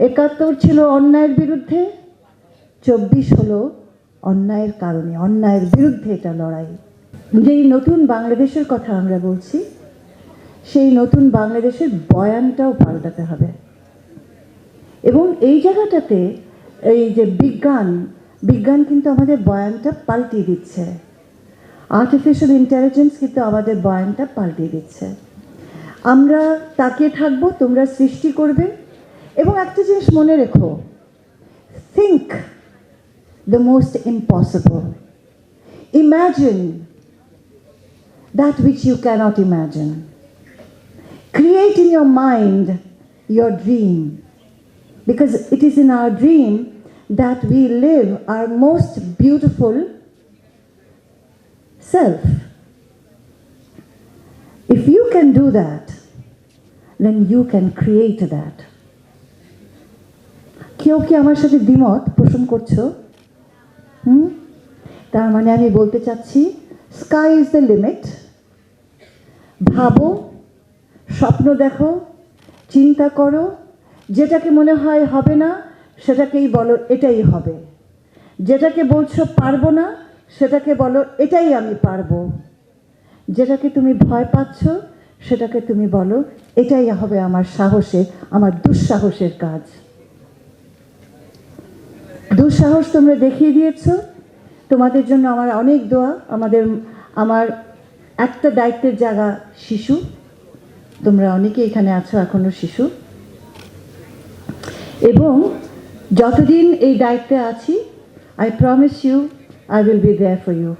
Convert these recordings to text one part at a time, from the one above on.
একাত্তর ছিল অন্যায়ের বিরুদ্ধে, চব্বিশ হলো অন্যায়ের কারণে, অন্যায়ের বিরুদ্ধে এটা লড়াই। যেই নতুন বাংলাদেশের কথা আমরা বলছি, সেই নতুন বাংলাদেশের বয়ানটাও পাল্টাতে হবে। এবং এই জায়গাটাতে এই যে বিজ্ঞান বিজ্ঞান কিন্তু আমাদের বয়ানটা পাল্টিয়ে দিচ্ছে। আর্টিফিশিয়াল ইন্টেলিজেন্স কিন্তু আমাদের বয়ানটা পাল্টিয়ে দিচ্ছে। আমরা তাকিয়ে থাকব, তোমরা সৃষ্টি করবে এবং একটা জিনিস মনে রেখো think the most impossible imagine that which you cannot imagine create in your mind your dream because it is in our dream that we live our most beautiful self. If you can do that, then you can create that. কেউ কি আমার সাথে দ্বিমত পোষণ করছ? হুম? তার মানে আমি বলতে চাচ্ছি স্কাই ইজ দ্য লিমিট ভাবো, স্বপ্ন দেখো, চিন্তা করো, যেটাকে মনে হয় হবে না, সেটাকেই বলো এটাই হবে। যেটাকে বলছো পারব না, সেটাকে বলো এটাই আমি পারব। যেটাকে তুমি ভয় পাচ্ছ, সেটাকে তুমি বলো এটাই হবে আমার সাহসে আমার দুঃসাহসের কাজ। দুঃসাহস তোমরা দেখিয়ে দিয়েছ। তোমাদের জন্য আমার অনেক দোয়া, আমাদের, আমার একটা দায়িত্বের জায়গা শিশু। তোমরা অনেকে এখানে আছো, এখনও শিশু। এবং যতদিন এই দায়িত্বে আছি I promise you I will be there for you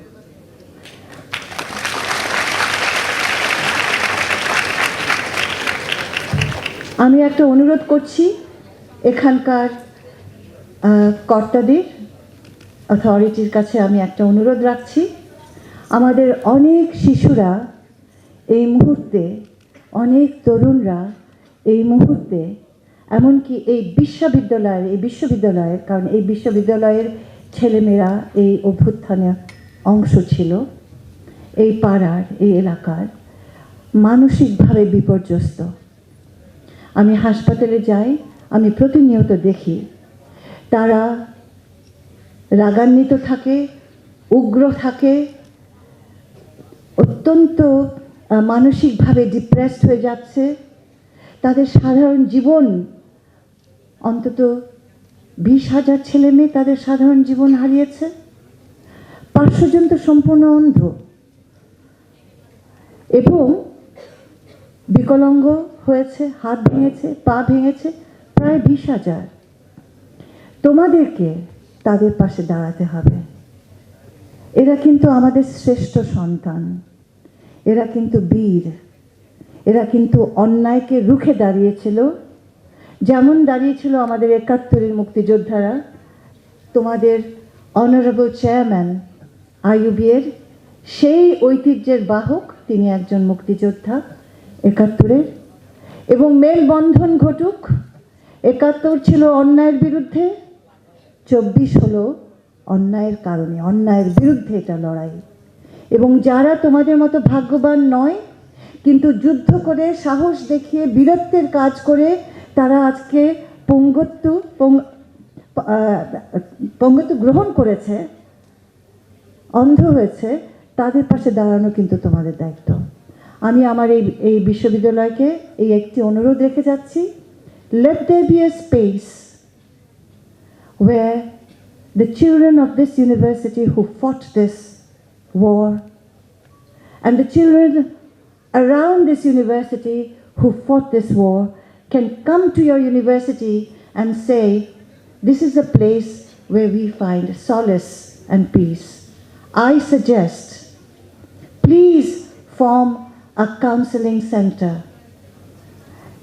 আমি একটা অনুরোধ করছি, এখানকার কর্তাদের অথরিটির কাছে আমি একটা অনুরোধ রাখছি। আমাদের অনেক শিশুরা এই মুহূর্তে, অনেক তরুণরা এই মুহূর্তে, এমনকি এই বিশ্ববিদ্যালয়ের এই বিশ্ববিদ্যালয়ের, কারণ এই বিশ্ববিদ্যালয়ের ছেলেমেয়েরা এই অভ্যুত্থানে অংশ ছিল, এই পাড়ার, এই এলাকার, মানসিকভাবে বিপর্যস্ত। আমি হাসপাতালে যাই, আমি প্রতিনিয়ত দেখি তারা রাগান্বিত থাকে, উগ্র থাকে, অত্যন্ত মানসিকভাবে ডিপ্রেসড হয়ে যাচ্ছে। তাদের সাধারণ জীবন, অন্তত বিশ হাজার ছেলে মেয়ে তাদের সাধারণ জীবন হারিয়েছে। পাঁচশো জন তো সম্পূর্ণ অন্ধ। এবং বিকলাঙ্গ হয়েছে, হাত ভেঙেছে, পা ভেঙেছে, প্রায় বিশ হাজার। তোমাদেরকে তাদের পাশে দাঁড়াতে হবে। এরা কিন্তু আমাদের শ্রেষ্ঠ সন্তান। এরা কিন্তু বীর। এরা কিন্তু অন্যায়কে রুখে দাঁড়িয়েছিল। যেমন দাঁড়িয়েছিল আমাদের একাত্তরের মুক্তিযোদ্ধারা, তোমাদের অনারেবল চেয়ারম্যান আইউবিএর সেই ঐতিহ্যের বাহক তিনি একজন মুক্তিযোদ্ধা একাত্তরের। এবং মেলবন্ধন ঘটুক, একাত্তর ছিল অন্যায়ের বিরুদ্ধে চব্বিশ হলো অন্যায়ের কারণে, অন্যায়ের বিরুদ্ধে এটা লড়াই। এবং যারা তোমাদের মতো ভাগ্যবান নয়, কিন্তু যুদ্ধ করে, সাহস দেখিয়ে, বীরত্বের কাজ করে, তারা আজকে পঙ্গত্ব পঙ্গত্ব গ্রহণ করেছে, অন্ধ হয়েছে, তাদের পাশে দাঁড়ানো কিন্তু তোমাদের দায়িত্ব। আমি আমার এই এই বিশ্ববিদ্যালয়কে এই একটি অনুরোধ রেখে যাচ্ছি। Let they be a space where the children of this university who fought this war and the children around this university who fought this war can come to your university and say, This is a place where we find solace and peace. I suggest, please form a counseling center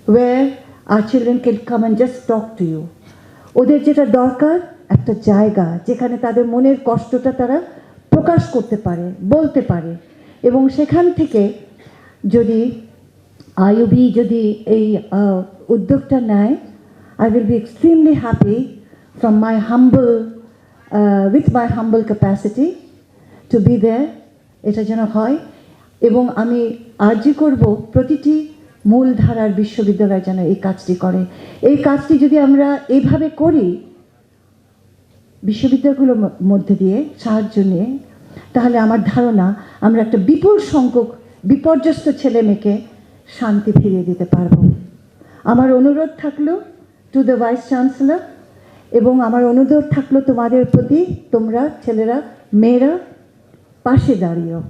where our children can come and just talk to you. ওদের যেটা দরকার, একটা জায়গা যেখানে তাদের মনের কষ্টটা তারা প্রকাশ করতে পারে, বলতে পারে। এবং সেখান থেকে যদি আইউবি যদি এই উদ্যোগটা নেয় I will be extremely happy from my humble with my humble capacity to be there এটা যেন হয়। এবং আমি আর্জি করব প্রতিটি মূলধারার বিশ্ববিদ্যালয় যেন এই কাজটি করে। এই কাজটি যদি আমরা এইভাবে করি, বিশ্ববিদ্যালয়গুলোর মধ্যে দিয়ে সাহায্য নিয়ে, তাহলে আমার ধারণা আমরা একটা বিপুল সংখ্যক বিপর্যস্ত ছেলে মেয়েকে শান্তি ফিরিয়ে দিতে পারব। আমার অনুরোধ থাকল টু দ্য ভাইস চ্যান্সেলর এবং আমার অনুরোধ থাকল তোমাদের প্রতি, তোমরা ছেলেরা, মেয়েরা পাশে দাঁড়িয়েও।